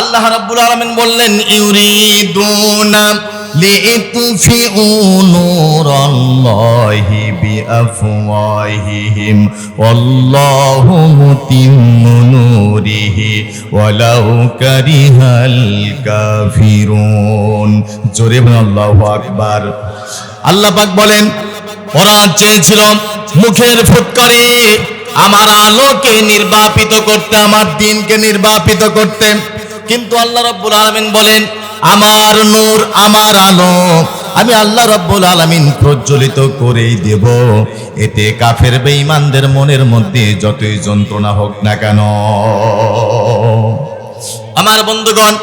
আল্লাহ রাব্বুল আলামিন বললেন, ইউরিদুনা লিইতফিউ নূরাল্লাহি বিআফওয়াহিহিম। ওয়াল্লাহু মুতিম্মু নূরিহি ওয়ালাউ কারিহাল কাফিরুন। জোরে বলুন, আল্লাহু আকবার। আল্লাহ পাক বলেন, ওরা চেয়েছিল মুখের ফুৎকারে আমার আলোকে নির্বাপিত করতে, আমার দিনকে নির্বাপিত করতে। কিন্তু আল্লাহ রব্বুল আলমিন বলেন, আমার নূর, আমার আলো, আমি আল্লাহ রব্বুল আলমিন প্রজ্বলিত করেই দেব। এতে কাফের বেঈমানদের মনের মধ্যে যতই যন্ত্রণা হোক না কেন। আমার বন্ধুগণ,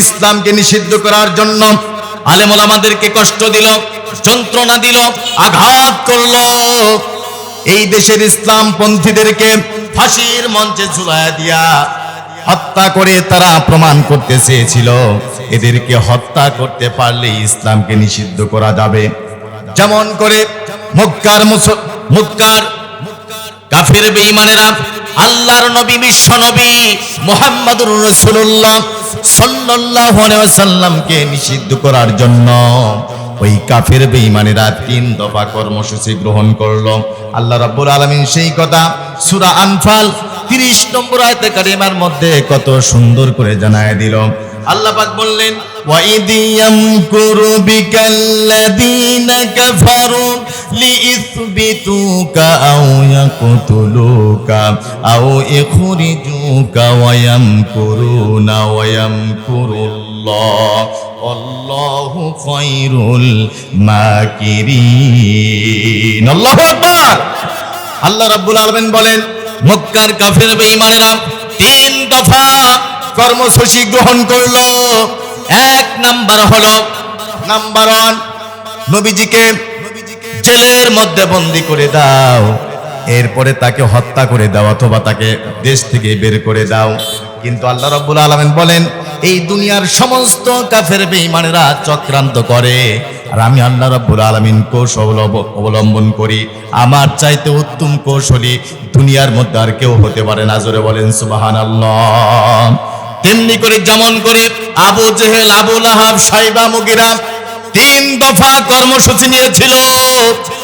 ইসলামকে নিষিদ্ধ করার জন্য আলেমুল আমাদেরকে কষ্ট দিল, যন্ত্রণা দিল, আঘাত করল। এই দেশের ইসলাম পন্থীদেরকে ফাঁসির মঞ্চে ঝুলাইয়া দিয়া হত্যা করে তারা প্রমাণ করতে চেয়েছিল। এদেরকে হত্যা করতে পারলে ইসলামকে নিষিদ্ধ করা যাবে। যেমন করে মক্কার মক্কার কাফের বেঈমানেরা আল্লাহর নবী, বিশ্ব নবী মোহাম্মদুর রাসূলুল্লাহ সাল্লাল্লাহু আলাইহি ওয়াসাল্লামকে নিষিদ্ধ করার জন্য ওই কাফের বেঈমানেরা তিন দফা কর্মসূচি গ্রহণ করল। আল্লাহ রাব্বুল আলামিন সেই কথা সূরা আনফাল তিরিশ নম্বর আয়তে কারিমার মধ্যে কত সুন্দর করে জানায় দিল। আল্লাহ পাক বললেন ওয়াইদিয়াম কুরু বিকাল্লাযীনা কাফারু লিইসবিতুকা আও ইয়াকতুলুকা আও ইখরিজুকা ওয়া ইয়ামকুরুনা ওয়া ইয়ামকুরুল্লাহ। আল্লাহু খায়রুল মাকিরিন। আল্লাহু আকবার। আল্লাহ রাব্বুল আলামিন বলেন মক্কার কাফের বেঈমানেরা তিন দফা কর্মসূচি গ্রহণ করল। এক নাম্বার হল, নাম্বার ওয়ান, নবীজিকে জেলের মধ্যে বন্দি করে দাও। এরপরে তাকে হত্যা করে দাও অথবা তাকে দেশ থেকে বের করে দাও। কিন্তু আল্লাহ রাব্বুল আলামিন বলেন, এই দুনিয়ার সমস্ত কাফের বেঈমানেরা চক্রান্ত করে। আর আমি আল্লাহ রাব্বুল আলামিন অব- অবলম্বন করি। আমার চাইতে উত্তম কৌশলী দুনিয়ার মধ্যে আর কেউ হতে পারে না, জোরে বলেন সুবহানাল্লাহ। তেমনি করে যেমন করে আবু জেহেল, আবু লাহাব, সাইবা মুগিরা তিন দফা কর্মসূচি নিয়েছিল।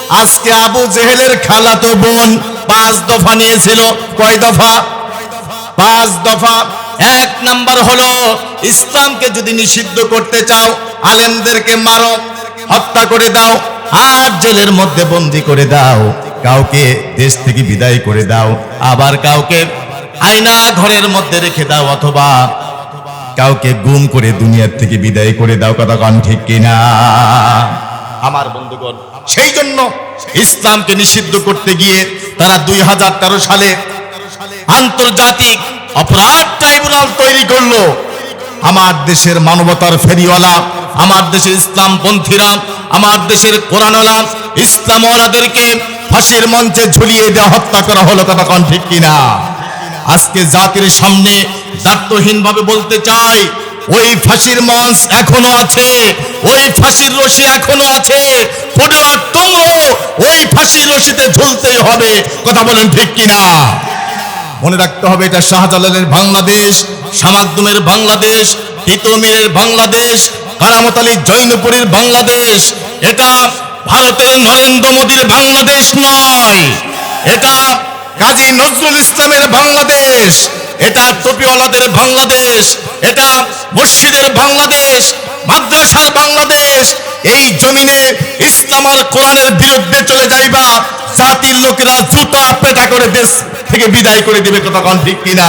আজকে আবু জেহেলের খালাতো বোন পাঁচ দফা নিয়েছিল। কয় দফা? পাঁচ দফা। এক নাম্বার হলো, ইসলামকে যদি নিষিদ্ধ করতে চাও, আলেমদেরকে মারো, হত্যা করে দাও আর জেলের মধ্যে বন্দি করে দাও, কাউকে দেশ থেকে বিদায় করে দাও, আবার কাউকে আয়না ঘরের মধ্যে রেখে দাও অথবা কাউকে গুম করে দুনিয়ার থেকে বিদায় করে দাও, কথা কন ঠিক কিনা? আমার বন্ধুগণ, সেই জন্য ইসলামকে নিষিদ্ধ করতে গিয়ে তারা দুই হাজার তেরো সালে আন্তর্জাতিক অপরাধ ট্রাইব্যুনাল তৈরি করল। আমার দেশের মানবতার ফেরিওয়ালা, আমার দেশের ইসলাম পন্থীরা আমার দেশের কোরআনওয়ালা, ইসলামওয়ালাদেরকে ফাঁসির মঞ্চে ঝুলিয়ে দেওয়া হত্যা করা হলো, কথা কন ঠিক কিনা? আজকে জাতির সামনে দায়িত্বহীন ভাবে বলতে চাই, ওই ফাঁসির মঞ্চ এখনও আছে, ওই ফাঁসির রশি এখনও আছে, পনেরো তোমরা ওই ফাঁসির রশিতে ঝুলতেই হবে, কথা বলেন ঠিক কিনা? মনে রাখতে হবে, এটা শাহজালালের বাংলাদেশ, সামাকদুমের বাংলাদেশ তিতুমিরের বাংলাদেশ, কারামত আলী জৈনপুরীর বাংলাদেশ। এটা ভারতের নরেন্দ্র মোদীর বাংলাদেশ নয়। এটা কাজী নজরুল ইসলামের বাংলাদেশ। এটা টপিওয়ালাদের বাংলাদেশ। এটা মসজিদের বাংলাদেশ। মাদ্রাসার বাংলাদেশ। এই জমিনে ইসলাম আর কোরআনের বিরুদ্ধে চলে যাইবা, জাতির লোকেরা জুতা পেটা করে দেশ থেকে বিদায় করে দিবে কতক্ষণ ঠিক কিনা?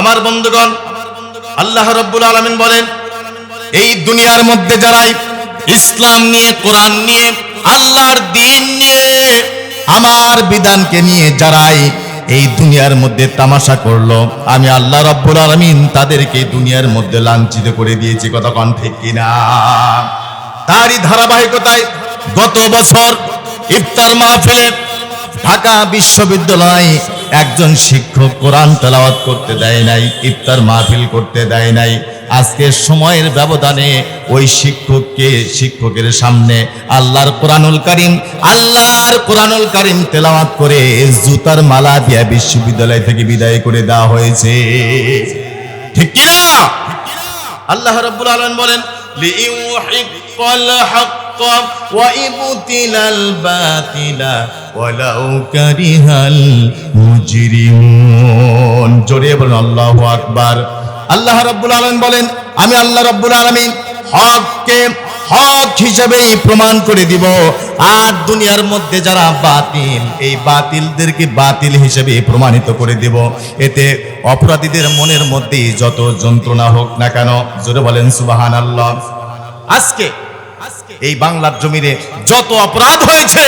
আমার বন্ধুগণ, আল্লাহ রব্বুল আলমিন বলেন, এই দুনিয়ার মধ্যে যারাই ইসলাম নিয়ে, কোরআন নিয়ে, আল্লাহর দিন নিয়ে, আমার বিধানকে নিয়ে যারাই এই দুনিয়ার মধ্যে তামাশা করল, আমি আল্লাহ রব্বুল আলমিন তাদেরকে দুনিয়ার মধ্যে লাঞ্ছিত করে দিয়েছি কতক্ষণ ঠিক কিনা? তারই ধারাবাহিকতায় গত বছর ইফতার মাহফিলে ঢাকা বিশ্ববিদ্যালয়ে একজন শিক্ষক কোরআন তেলাওয়াত করতে দেয় নাই, ইফতার মাহফিল করতে দেয় নাই। আজকে সময়ের ব্যবধানে ওই শিক্ষককে, শিক্ষকের সামনে আল্লাহর কোরআনুল কারিম, আল্লাহর কোরআনুল কারিম তেলাওয়াত করে জুতার মালা দিয়া বিশ্ববিদ্যালয় থেকে বিদায় করে দেওয়া হয়েছে। ঠিক কিনা? আল্লাহ রাব্বুল আলামিন বলেন ওয়া ইবতিলাল বাতিলা ওয়ালাউ কারিহাল মুজরিমুন। জোরে বলেন, আল্লাহু আকবার। আল্লাহ রাব্বুল আলামিন বলেন, আমি আল্লাহ রাব্বুল আলামিন হককে হক হিসেবেই প্রমাণ করে দিব। আর দুনিয়ার মধ্যে যারা বাতিল, এই বাতিলদেরকে বাতিল হিসেবে প্রমাণিত করে দিব। এতে অপরাধীদের মনের মধ্যে যত যন্ত্রণা হোক না কেন, জোরে বলেন সুবাহান আল্লাহ আজকে এই বাংলার জমিনে যত অপরাধ হয়েছে,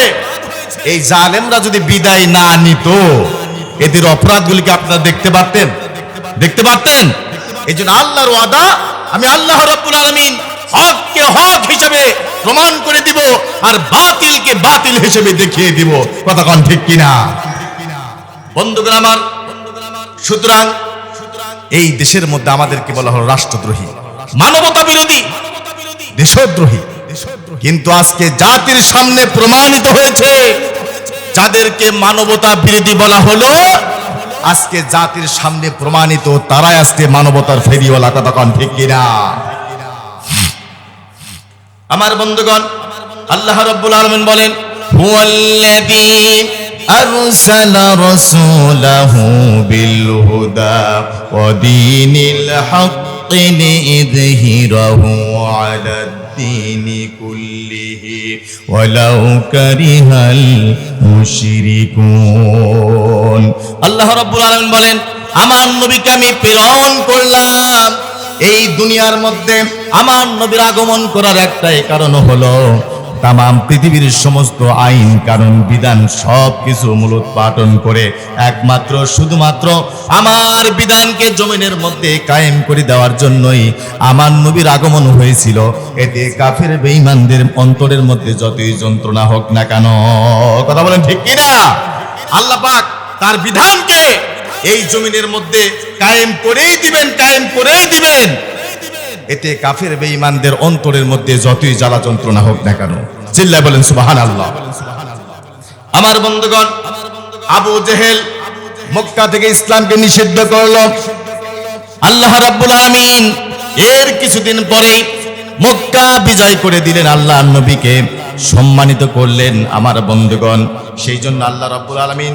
এই জালেমরা যদি বিদায় না নিত, এদের অপরাধগুলিকে আপনারা দেখতে পারতেন? দেখতে পারতেন? এই জন্য আল্লাহর ওয়াদা, আমি আল্লাহ রব্বুল আলমিন হককে হক হিসেবে প্রমাণ করে দিব আর বাতিলকে বাতিল হিসেবে দেখিয়ে দিব। কথা কন ঠিক কিনা? বন্ধুগণ আমার, সুতরাং এই দেশের মধ্যে আমাদেরকে বলা হলো রাষ্ট্রদ্রোহী মানবতা বিরোধী দেশদ্রোহী। কিন্তু আজকে জাতির সামনে প্রমাণিত হয়েছে, যাদেরকে মানবতা বিরোধী বলা হলো, আজকে জাতির সামনে প্রমাণিত, তারাই আজকে মানবতার ফেরিওয়ালা, কথা কন ঠিক কিনা? আমার বন্ধুগণ, আল্লাহ রাব্বুল আলামিন বলেন, হুয়াল্লাযী রাসূলাহু বিল হুদা ওয়া দীনিল হাক্কি লিইযহিরাহু আলা الدين كله ولو كره المشركون আল্লাহ রাব্বুল আলামিন বলেন আমার নবীকে আমি প্রেরণ করলাম এই দুনিয়ার মধ্যে আমার নবীর আগমন করার একটাই কারণ হলো তাম পৃথিবীর সমস্ত আইন কারণ বিধান সব কিছু মূলোৎপাটন করে একমাত্র, শুধুমাত্র আমার বিধানকে জমিনের মধ্যে কায়েম করে দেওয়ার জন্যই আমার নবীর আগমন হয়েছিল। এতে কাফের বেঈমানদের অন্তরের মধ্যে যতই যন্ত্রণা হোক না কেন, কথা বলেন ঠিক কিনা? আল্লাহ পাক তার বিধানকে এই জমিনের মধ্যে কায়েম করেই দিবেন, কায়েম করেই দিবেন। এতে কাফের বেঈমানদের অন্তরের মধ্যে যতই জ্বালা যন্ত্রণা হোক না কেন, চিল্লায় বলেন সুবাহান আল্লাহ আমার বন্ধুগণ, আবু জেহেল মক্কা থেকে ইসলামকে নিষিদ্ধ করল। আল্লাহ রাব্বুল আলামিন এর কিছুদিন পরেই মক্কা বিজয় করে দিলেন আল্লাহ নবীকে। সম্মানিত করলেন আমার বন্ধুগণ, সেই জন্য আল্লাহ রাব্বুল আলামিন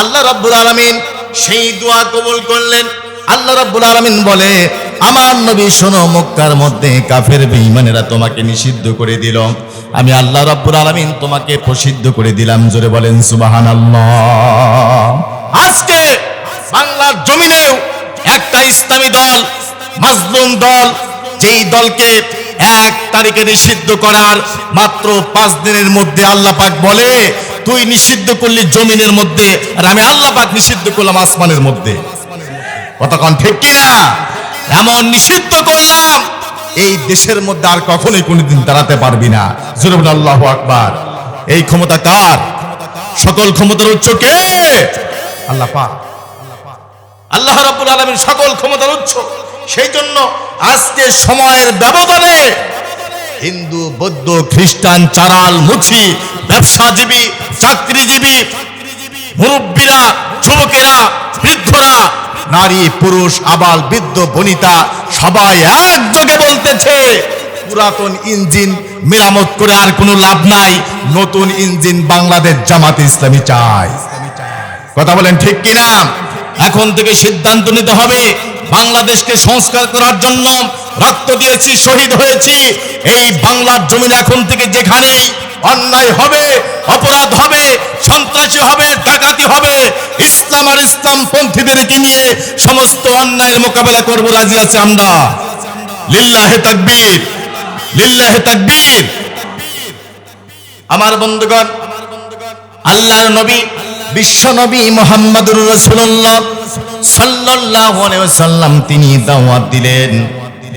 আল্লাহ রাব্বুল আলামিন সেই দোয়া কবুল করলেন। আল্লাহ রাব্বুল আলামিন বলে, আমার নবী, শোনো, মক্কার মধ্যে কাফের বেঈমানেরা তোমাকে নিষিদ্ধ করে দিল। আমি আল্লাহ রাব্বুল আলামিন তোমাকে প্রসিদ্ধ করে দিলাম। জোরে বলেন, সুবহানাল্লাহ। আজকে বাংলার জমিনেও একটা ইসলামী দল, মাজলুম দল, যেই দলকে এক তারিখে নিষিদ্ধ করার মাত্র পাঁচ দিনের মধ্যে আল্লাহ পাক বলে তুই নিষিদ্ধ করলি জমিনের মধ্যে আর আমি আল্লাহ পাক নিষিদ্ধ করলাম আসমানের মধ্যে। কতক্ষণ ঠিক কিনা? এমন নিষিদ্ধ করলাম, এই দেশের মধ্যে আর কখনোই কোনোদিন দাঁড়াতে পারবি না। জোরে আল্লাহ আকবার। এই ক্ষমতা কার? সকল ক্ষমতার উচ্চ কে? আল্লাহ পাক। আল্লাহ রাব্বুল আলামিন সকল ক্ষমতার উৎস। সেই জন্য আজকে সময়ের ব্যবধানে হিন্দু, বৌদ্ধ, খ্রিস্টান, চারাল মুছি ব্যবসাজীবী চাকরিজীবী মুরব্বীরা, যুবকেরা, বৃদ্ধরা, নারী, পুরুষ, আবাল, বৃদ্ধ, বনিতা, সবাই একযোগে বলতেছে, পুরাতন ইঞ্জিন মেরামত করে আর কোনো লাভ নাই, নতুন ইঞ্জিন বাংলাদেশ জামাত ইসলামী চায়। কথা বলেন ঠিক কিনা? এখন থেকে সিদ্ধান্ত নিতে হবে, বাংলাদেশকে সংস্কার করার জন্য রক্ত দিয়েছি, শহীদ হয়েছি, এই বাংলার জমিন এখন থেকে যেখানেই অন্যায় হবে, অপরাধ হবে, সন্ত্রাসী হবে, ডাকাতি হবে। ইসলাম আর ইসলাম পন্থীদেরকে নিয়ে সমস্ত অন্যায়ের মোকাবেলা করব। রাজি আছে আমরা? লিল্লাহে তাকবীর লিল্লাহে তাকবীর। আমার বন্ধুগণ, আল্লাহর নবী, বিশ্ব নবী মোহাম্মদুর রাসূলুল্লাহ সাল্লাল্লাহু আলাইহি ওয়াসাল্লাম তিনি দাওয়াত দিলেন।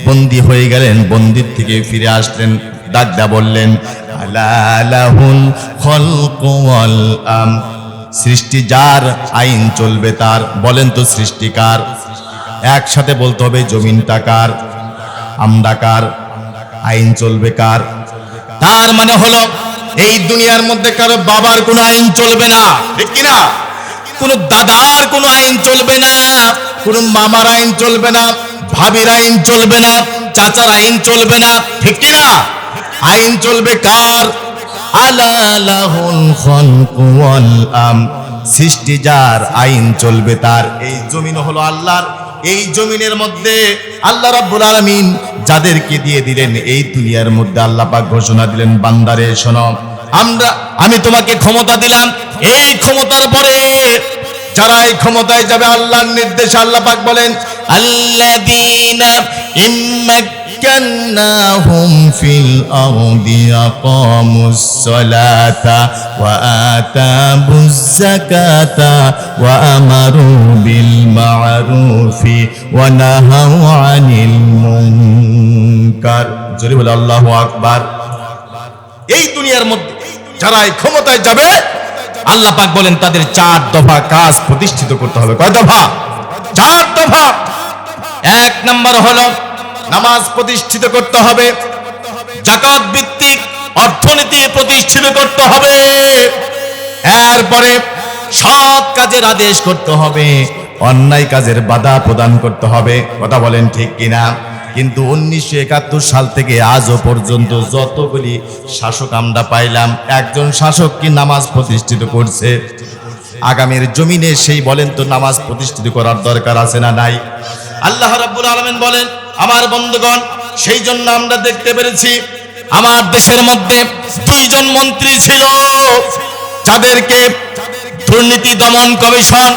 বন্দী হয়ে গেলেন, বন্দির থেকে ফিরে আসলেন দাদা বললেন আলা লাহুল খলকু ওয়াল আম। সৃষ্টি যার আইন চলবে তার, বলেন তো সৃষ্টিকার একসাথে বলতে হবে জমিনটা কার আমরা কার, আইন চলবে কার? তার মানে হলো, এই দুনিয়ার মধ্যে কারও বাবার কোনো আইন চলবে না, ঠিক কিনা কোনো দাদার কোনো আইন চলবে না, কোনো মামার আইন চলবে না, ভাবির আইন চলবে না, চাচার আইন চলবে না, ঠিক কিনা আইন চলবে কার? আলালাহুল খলকু সৃষ্টি যার, আইন চলবে তার। এই জমিন হলো আল্লাহর। এই জমিনের মধ্যে আল্লাহ রাব্বুল আলামিন যাদেরকে দিয়ে দিলেন, এই দুনিয়ার মধ্যে আল্লাহ ঘোষণা দিলেন, বান্দারে শোনো, আমরা, আমি তোমাকে ক্ষমতা দিলাম। এই ক্ষমতার পরে যারা এই ক্ষমতায় যাবে, আল্লাহর নির্দেশে আল্লাহ পাক বলেন, আল্লাযীনা ইম্মাক্কান্নাহুম ফিল আরদি আকামুস সালাতা ওয়া আতাবুজ যাকাতা ওয়া আমারু বিল মা'রুফি ওয়া নাহাউ আনিল মুনকার জোরে বলে আল্লাহু আকবার। এই দুনিয়ার মধ্যে যারা এই ক্ষমতায় যাবে, আল্লাহ পাক বলেন তাদের চার দফা কাজ প্রতিষ্ঠিত করতে হবে। কয় দফা? চার দফা। এক নম্বর হলো নামাজ প্রতিষ্ঠিত করতে হবে জাকাত ভিত্তিক অর্থনীতি প্রতিষ্ঠিত করতে হবে। এরপরে সৎ কাজের আদেশ করতে হবে, অন্যায় কাজের বাধা প্রদান করতে হবে। কথা বলেন ঠিক কিনা? কিন্তু উনিশশো একাত্তর সাল থেকে আজও পর্যন্ত যতগুলি শাসক আমরা পাইলাম, একজন শাসক কি নামাজ প্রতিষ্ঠিত করছে? আগামীর জমিনে সেই বলেন তো নামাজ প্রতিষ্ঠিত করার দরকার আছে না নাই? আল্লাহ রাব্বুল আলামিন বলেন আমার বন্ধুগণ সেই জন্য আমরা দেখতে পেরেছি আমার দেশের মধ্যে দুইজন মন্ত্রী ছিল যাদেরকে দুর্নীতি দমন কমিশন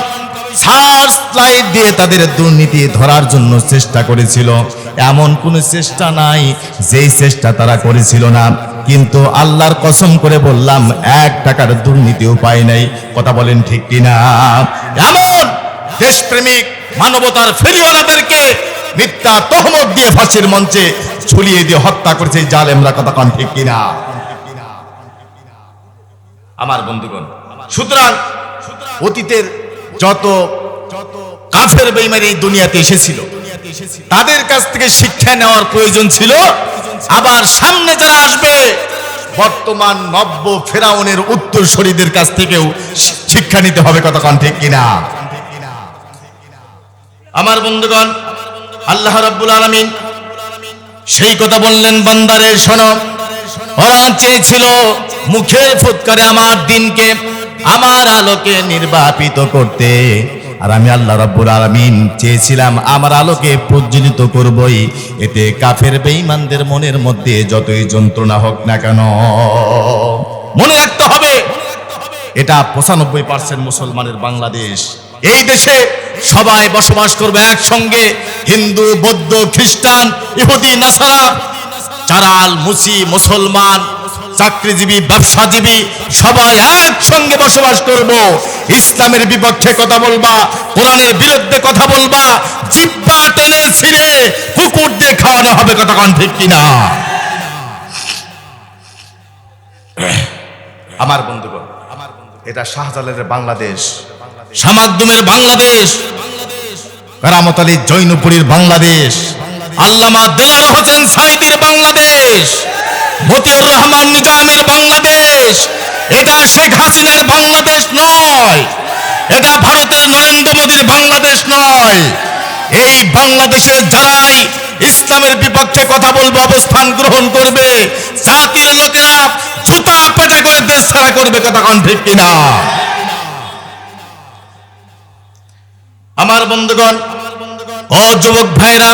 সার্চ লাইট দিয়ে তাদের দুর্নীতি ধরার জন্য চেষ্টা করেছিল। এমন কোনো চেষ্টা নাই যেই চেষ্টা তারা করেছিল না। কিন্তু আল্লাহর কসম করে বললাম, এক টাকার দুর্নীতি উপায় নাই। কথা বলেন ঠিক কিনা? এমন দেশপ্রেমিক মানবতার ফেরিওয়ালাদেরকে মিথ্যা তহমত দিয়ে ফাঁসির মঞ্চে ঝুলিয়ে দিয়ে হত্যা করেছে জালেমরা, কথা কন ঠিক কিনা? আমার বন্ধুগণ, সুতরাং অতীতের যত কাফের বেইমানি এই দুনিয়াতে এসেছিল, তাদের কাছ থেকে শিক্ষা নেওয়ার প্রয়োজন ছিল। আবার সামনে যারা আসবে, বর্তমান নব্য ফেরাউনের উত্তর উত্তরসূরিদের কাছ থেকেও শিক্ষা নিতে হবে কতক্ষণ ঠিক কিনা? আমার বন্ধুগণ আল্লাহ রাব্বুল আলামিন সেই কথা বললেন, বান্দারে শোনো, ওরা চেয়েছিল মুখের ফুৎকারে আমার দিনকে, আমার আলোকে নির্বাপিত করতে। আর আমি আল্লাহ রাব্বুল আলামিন চেয়েছিলাম, আমার আলোকে প্রজ্বলিত করবই। এতে কাফের বেঈমানদের মনের মধ্যে যতই যন্ত্রণা হোক না কেন, মনে রাখতে হবে, এটা পঁচানব্বই পার্সেন্ট মুসলমানের বাংলাদেশ। এই দেশে সবাই বসবাস করবে একসঙ্গে, হিন্দু, বৌদ্ধ, খ্রিস্টান, ইহুদি, নাসারা চারাল মুসি মুসলমান, চাকরিজীবী, ব্যবসাজীবী, সবাই একসঙ্গে বসবাস করব। ইসলামের বিপক্ষে কথা বলবা, কোরআনের বিরুদ্ধে কথা বলবা, জিব্বা টেনে ছিঁড়ে কুকুর দিয়ে খাওয়ানো হবে কথা কন ঠিক কিনা? আমার বন্ধুগণ আমার এটা শাহজালালের বাংলাদেশ। সামাকদুমের বাংলাদেশ। কারামত আলী জৈনপুরীর বাংলাদেশ। আল্লামা দেলার হোসেন সাইদির বাংলাদেশ। মতিউর রহমান নিজামের বাংলাদেশ। এটা শেখ হাসিনার বাংলাদেশ নয়। এটা ভারতের নরেন্দ্র মোদীর বাংলাদেশ নয়। এই বাংলাদেশের যারাই ইসলামের বিপক্ষে কথা বলবে, অবস্থান গ্রহণ করবে, জাতির লোকেরা জুতা পেটা করে দেশ ছাড়া করবে কথা ঠিক কিনা? আমার বন্ধুগণ, ও যুবক ভাইরা,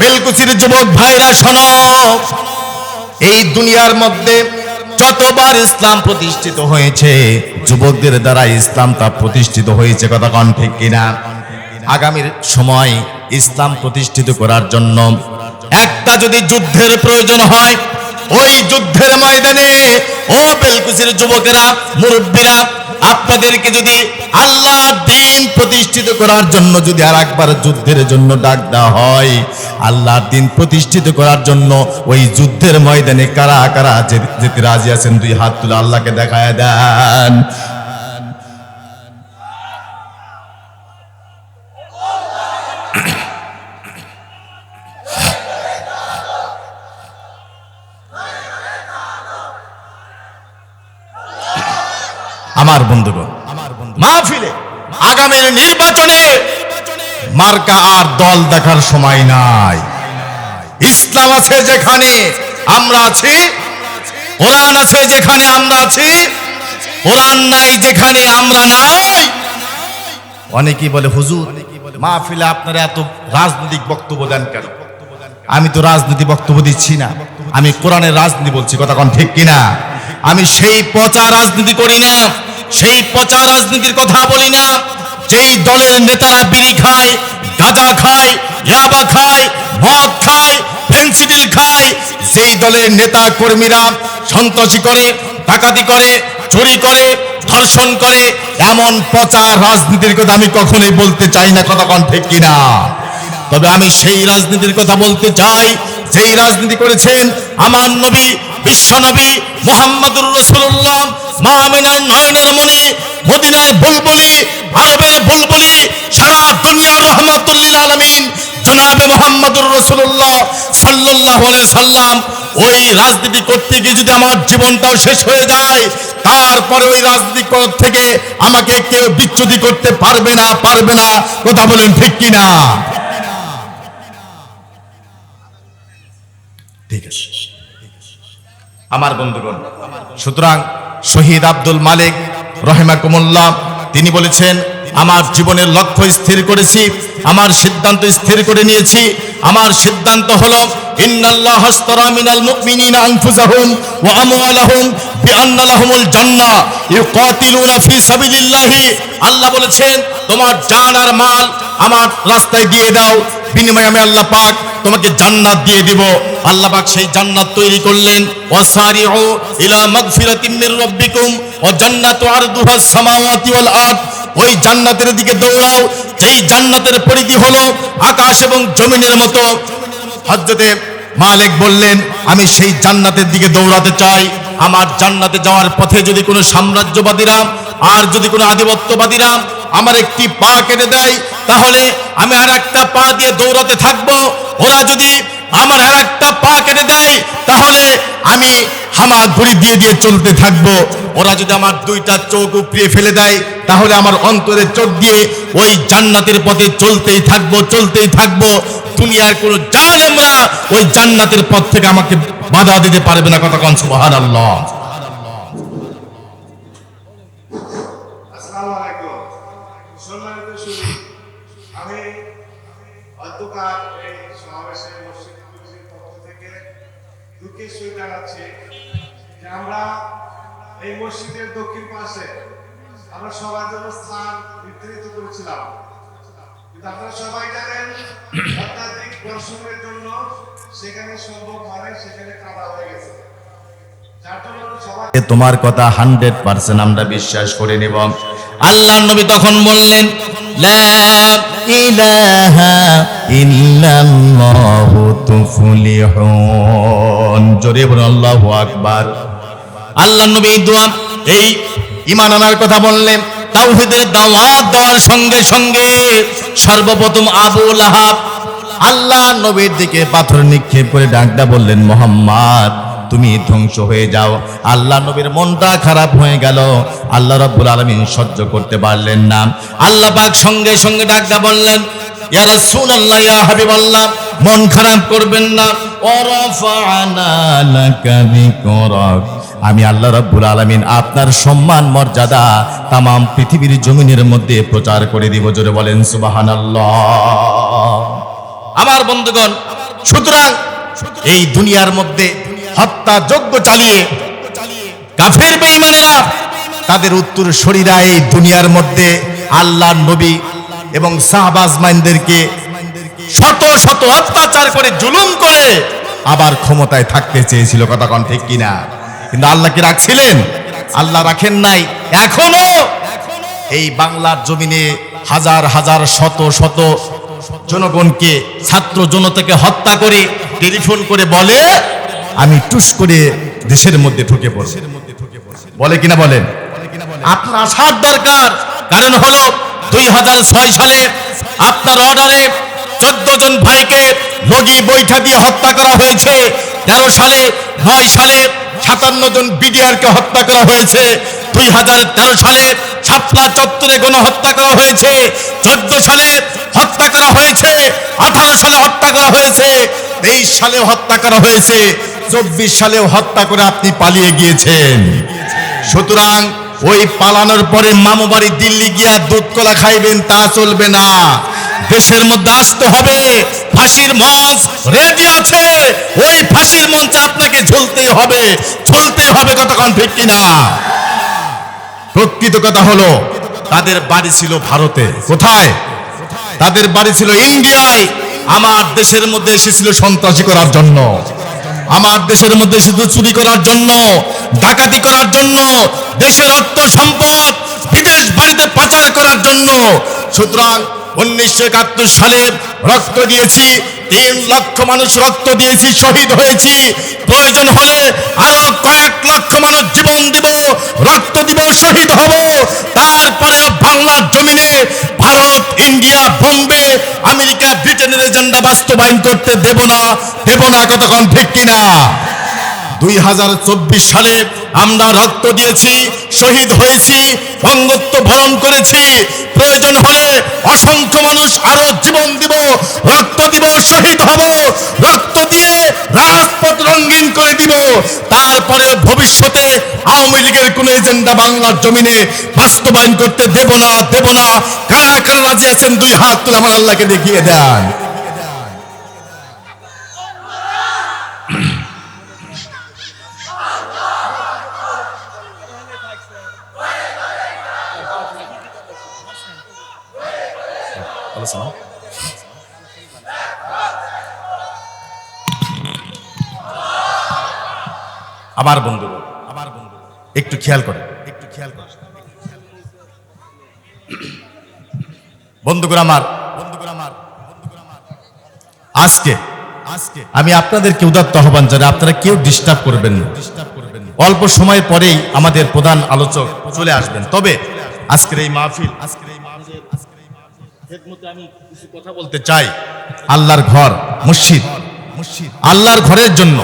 বেলকুচির যুবক ভাইরা, শোনো। এই দুনিয়ার মধ্যে যতবার ইসলাম প্রতিষ্ঠিত হয়েছে, যুবকদের দ্বারা ইসলাম তা প্রতিষ্ঠিত হয়েছে, কথা কন ঠিক কিনা? আগামীর সময় ইসলাম প্রতিষ্ঠিত করার জন্য একটা যদি যুদ্ধের প্রয়োজন হয়, ওই যুদ্ধের ময়দানে, ও বেলকুচির যুবকেরা, মুরব্বীরা আপনাদেরকে যদি আল্লাহ দিন প্রতিষ্ঠিত করার জন্য যদি আর একবার যুদ্ধের জন্য ডাক দেওয়া হয় আল্লাহর দিন প্রতিষ্ঠিত করার জন্য ওই যুদ্ধের ময়দানে কারা কারা যেতে রাজি আছেন, দুই হাত তুলে আল্লাহকে দেখায় দেন। আমার বন্ধুগণ, মাহফিলে আগামীর নির্বাচনে মার্কা আর দল দেখার সময় নাই। ইসলাম আছে যেখানে আমরা আছি, কোরআন আছে যেখানে আমরা আছি, কোরআন নাই যেখানে আমরা নাই। অনেকেই বলে, হুজুর, মাহফিলে আপনারা এত রাজনৈতিক বক্তব্য দেন কেন? আমি তো রাজনীতি বক্তব্য দিচ্ছি না। আমি কোরআনের রাজনীতি বলছি, কথা কোন ঠিক কিনা? আমি সেই পচা রাজনীতি করি না। সেই পচা রাজনীতির কথা বলি না। যেই দলের নেতারা বিড়ি খায়, গাঁজা খায়, ইয়াবা খায়, মদ খায় ফেন্সিডিল খায়, সেই দলের নেতা কর্মীরা সন্ত্রাসী করে, ডাকাতি করে, চুরি করে, ধর্ষণ করে, এমন পচা রাজনীতির কথা আমি কখনোই বলতে চাই না কথা কোন। ঠিক কিনা তবে আমি সেই রাজনীতির কথা বলতে চাই, যেই রাজনীতি করেছেন আমার নবী বিশ্বনবী মোহাম্মদুর রসুল্লাহ মামিনার নয়নের মনি মদিনার বুলবুলি আরবের বুলবুলি, সারা দুনিয়ার রহমাতুল্লিল আলমিন, জনাবে মোহাম্মদুর রসুল্লাহ সাল্লাহ সাল্লাম। ওই রাজনীতি করতে গিয়ে যদি আমার জীবনটাও শেষ হয়ে যায়, তারপরে ওই রাজনীতি থেকে আমাকে কেউ বিচ্যুতি করতে পারবে না পারবে না। কথা বলেন ঠিক কিনা? ঠিক আছে। আমার বন্ধুগণ। সুতরাং শহীদ আব্দুল মালিক রহেমাকুমুল্লাহ, তিনি বলেছেন, আমার জীবনের লক্ষ্য স্থির করেছি, আমার সিদ্ধান্ত স্থির করে নিয়েছি। আমার সিদ্ধান্ত হলো আল্লাহ বলেছেন, তোমার জান আর মাল আমার রাস্তায় দিয়ে দাও বিনিময়ে আমি আল্লাহ পাক তোমাকে জান্নাত দিয়ে দিব। আল্লাহ পাক সেই জান্নাত তৈরি করলেন। ওয়াসারিউ ইলা মাগফিরাতিম মির রাব্বিকুম ওয়া জান্নাতু আরদুহাস সামাওয়াতি ওয়াল আরদ। ওই জান্নাতের দিকে দৌড়াও। যেই জান্নাতের পরিধি হলো আকাশ এবং জমিনের মতো। হযরতে মালিক বললেন, আমি সেই জান্নাতের দিকে দৌড়াতে চাই। আমার জান্নাতে যাওয়ার পথে যদি কোনো সাম্রাজ্যবাদীরা আর যদি কোনো আধিপত্যবাদীরা আমার একটি পা কেটে দেয়, তাহলে আমি আর একটা পা দিয়ে দৌড়াতে থাকব। ওরা যদি আমার আর একটা পা কেটে দেয়, তাহলে আমি হামার ঘুরি দিয়ে দিয়ে চলতে থাকব। ওরা যদি আমার দুইটা চোখ উপড়িয়ে ফেলে দেয়, তাহলে আমার অন্তরের চোখ দিয়ে ওই জান্নাতের পথে চলতেই থাকব চলতেই থাকব। দুনিয়ার কোনো জালেমরা ওই জান্নাতের পথ থেকে আমাকে বাধা দিতে পারবে না কথা কন সুবহানাল্লাহ। আসসালামু পাশে আমরা সবার জন্য স্থান নির্ধারিত করেছিলাম। কিন্তু আপনারা সবাই জানেন, অত্যাধিক দর্শনের জন্য সেখানে সম্ভব হয় সেখানে কাদা হয়ে গেছে। তোমার কথা হান্ড্রেড পার্সেন্ট আমরা বিশ্বাস করে নেব। আল্লাহ নবী তখন বললেন আল্লাহ নবী দোয়া এই ঈমান আনার কথা বললেন। তাওহীদের দাওয়াত দেওয়ার সঙ্গে সঙ্গে সর্বপ্রথম আবু লাহাব আল্লাহ নবীর দিকে পাথর নিক্ষেপ করে ডাকটা বললেন, মোহাম্মদ, তুমি ধ্বংস হয়ে যাও। আল্লাহ নবীর মনটা খারাপ হয়ে গেল। আল্লাহ রব্বুল আলমিন সহ্য করতে পারলেন না। আল্লাহ পাক সঙ্গে সঙ্গে ডাকটা বললেন, ইয়া রাসূলুল্লাহ, ইয়া মন খারাপ করবেন না। ওয়ারাফা'না লাকা যিকরাক আমি আল্লাহ রাব্বুল আলামিন আপনার সম্মান, মর্যাদা তামাম পৃথিবীর জমিনের মধ্যে প্রচার করে দিব, জোরে বলেন সুবহানাল্লাহ। আমার বন্ধুগণ, সুতরাং এই দুনিয়ার মধ্যে হত্যা যজ্ঞ চালিয়ে কাফের বেঈমানেরা তাদের উত্তর শরীরা এই দুনিয়ার মধ্যে আল্লাহর নবী এবং সাহাবাজ মাইনদেরকে শত শত অত্যাচার করে জুলুম করে আবার ক্ষমতায় থাকতে চেয়েছিল, কথা কন ঠিক কিনা? কিন্তু আল্লাহ কি রাখছিলেন? আল্লাহ রাখেন নাই। এখনও এই বাংলার জমিনে হাজার হাজার, শত শত জনগণকে, ছাত্র জনতাকে হত্যা করে টেলিফোন করে বলে, আমি টুস করে দেশের মধ্যে ঢুকে পড়ব। বলে কিনা বলেন? আপনার আসার দরকার। কারণ হলো দুই হাজার ছয় সালে আপনার অর্ডারে চোদ্দ জন ভাইকে লগি বৈঠা দিয়ে হত্যা করা হয়েছে। তেরো সালে, নয় সালে সাতান্ন জন বিডিআরকে হত্যা করা হয়েছে। দুই হাজার তেরো সালে ছাপলা চত্বরে গণহত্যা করা হয়েছে। চোদ্দ সালে হত্যা করা হয়েছে। আঠারো সালে হত্যা করা হয়েছে। তেইশ সালে হত্যা করা হয়েছে। চব্বিশ সালেও হত্যা করে আপনি পালিয়ে গিয়েছেন। সুতরাং ওই পালানোর পরে মামু বাড়ি দিল্লি গিয়া দুধ কলা খাইবেন তা চলবে না। দেশের মধ্যে আসতে হবে। ফাঁসির মঞ্চ রেডি আছে। ওই ফাঁসির মঞ্চে আপনাকে ঝুলতেই হবে। ঝুলতেই হবে কতক্ষণ, ঠিক কিনা? প্রকৃত কথা হলো, তাদের বাড়ি ছিল ভারতে। কোথায়? তাদের বাড়ি ছিল ইন্ডিয়ায়। আমার দেশের মধ্যে এসেছিল সন্ত্রাসী করার জন্য। আমার দেশের মধ্যে শুধু চুরি করার জন্য, ডাকাতি করার জন্য, দেশের অর্থ সম্পদ, বিদেশ বাড়িতে পাচার করার জন্য। সুতরাং উনিশশো একাত্তর সালে রক্ত দিয়েছি, তিন লক্ষ মানুষ রক্ত দিয়েছি, শহীদ হয়েছি। প্রয়োজন হলে আরও কয়েক লক্ষ মানুষ জীবন দিব, রক্ত দিব, শহীদ হব। তারপরে বাংলার জমিনে ভারত, ইন্ডিয়া বোম্বে আমেরিকা, ব্রিটেনের এজেন্ডা বাস্তবায়ন করতে দেব না দেব না কতক্ষণ ঠিক কিনা? দুই হাজার চব্বিশ সালে আমরা রক্ত দিয়েছি, শহীদ হয়েছি অঙ্গত্ব ভরণ করেছি। প্রয়োজন হলে অসংখ্য মানুষ আরও জীবন দিব, রক্ত দিব, শহীদ হব। রক্ত দিয়ে রাজপথ রঙিন করে দিব। তারপরে ভবিষ্যতে আওয়ামী লীগের কোন এজেন্ডা বাংলার জমিনে বাস্তবায়ন করতে দেব না দেব না। কারা কারা রাজি আছেন, দুই হাত তুলে আমার আল্লাহকে দেখিয়ে দেন। আমার বন্ধু আমার বন্ধু। একটু খেয়াল করে। একটু খেয়াল করে। বন্ধুগুলো আমার বন্ধুগুলো আমার আজকে আজকে আমি আপনাদেরকে উদাত্ত আহ্বান জানাই আপনারা কেউ ডিস্টার্ব করবেন না। ডিস্টার্ব করবেন অল্প সময় পরেই আমাদের প্রধান আলোচক চলে আসবেন। তবে আজকের এই মাহফিল আজকের এই মাহফিল খেদমতে আমি কিছু কথা বলতে চাই। আল্লাহর ঘর মসজিদ। মসজিদ। আল্লাহর ঘরের জন্য।